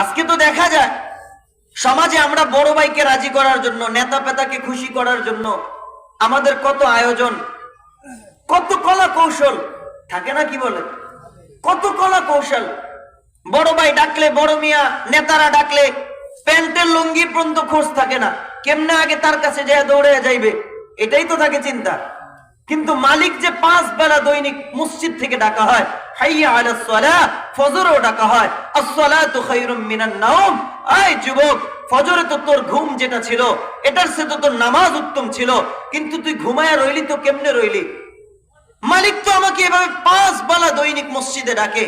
আজকে তো দেখা যায় সমাজে আমরা বড় ভাইকে রাজি করার জন্য, নেতা পেতাকে খুশি করার জন্য আমাদের কত আয়োজন, কত কলা কৌশল, থাকে না কি বলে? কত কলা কৌশল। বড় ভাই ডাকলে বড় মিয়া, নেতারা ডাকলে প্যান্টের লুঙ্গি পর্যন্ত খোঁজ থাকে না। কেমনে আগে তার কাছে যায় দৌড়ে যাইবে? এটাই তো থাকে চিন্তা। কিন্তু মালিক যে পাঁচ বেলা দৈনিক মসজিদ থেকে ডাকা হয় ডাকা হয়। যুবক, ফজরে তো তোর ঘুম যেটা ছিল, এটার সে তো তোর নামাজ উত্তম ছিল। কিন্তু তুই ঘুমায়া রইলি তো কেমনে রইলি? মালিক তো আমাকে এভাবে পাঁচ বেলা দৈনিক মসজিদে ডাকে।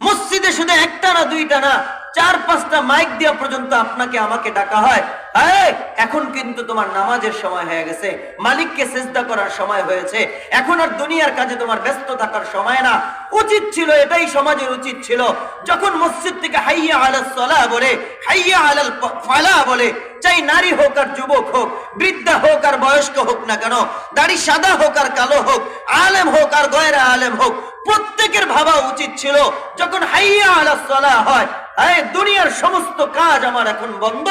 মসজিদে শুধু একটা না, দুইটা না চার পাঁচটা মাইক দেওয়া পর্যন্ত আপনাকে, আমাকে ডাকা হয়। এখন কিন্তু তোমার নামাজের সময় হয়ে গেছে। মালিককে চেষ্টা করার সময় হয়েছে। এখন আর দুনিয়ার কাজে তোমার ব্যস্ত থাকার সময় না। উচিত ছিল, এটাই সমাজের উচিত ছিল। যখন মসজিদ থেকে হাইয়া আলাল সলা বলে, হাইয়া আলাল ফালা বলে, চাই নারী হোক আর যুবক হোক, বৃদ্ধা হোক আর বয়স্ক হোক না কেন, দাড়ি সাদা হোক আর কালো হোক, আলেম হোক আর গয়রা আলেম হোক, প্রত্যেকের ভাবা উচিত ছিল। যখন হাইয়া আলা সলা হয় আরে দুনিয়ার সমস্ত কাজ আমার এখন বন্ধ।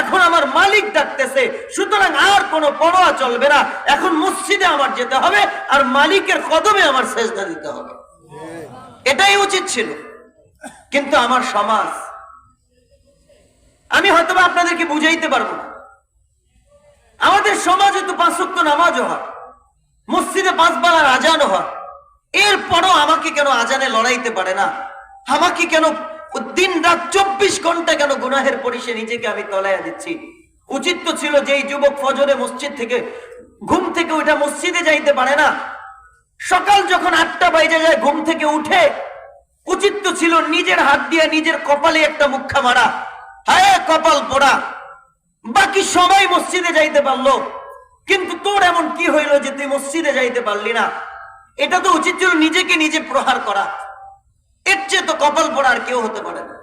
এখন আমার মালিক ডাকতেছে, সুতরাং আর কোনো পড়োয়া চলবে না। এখন মসজিদে আমার যেতে হবে, আর মালিকের কদমে আমার সেজদা দিতে হবে। এটাই উচিত ছিল। কিন্তু আমার সমাজ, আমি হয়তো আপনাদেরকে বুঝাইতে পারব না। আমাদের সমাজে তো পাঁচক্ত নামাজও হয়, মসজিদে পাঁচ বেলার আজানও হয়। এরপরও আমাকে কেন আজানে লড়াইতে পারে না? আমাকে কেন দিন রাত চব্বিশ ঘণ্টা কেন গুনাহের পরিসে নিজেকে আমি তলাইয়া দিচ্ছি? উচিত তো ছিল যে যুবক ফজরে মসজিদ থেকে ঘুম থেকে ওইটা মসজিদে যাইতে পারে না। সকাল যখন আটটা বাইজে যায় ঘুম থেকে উঠে, উচিত তো ছিল নিজের হাত দিয়ে নিজের কপালে একটা মুখা মারা। হায়, কপাল পোড়া। বাকি সবাই মসজিদে যাইতে পারল। কিন্তু তোর এমন কি হইল যে তুই মসজিদে যাইতে পারলি না? এটা তো উচিত ছিল নিজেকে নিজে প্রহার করা। এর চেয়ে তো কপাল পড়া আর কেউ হতে পারে না।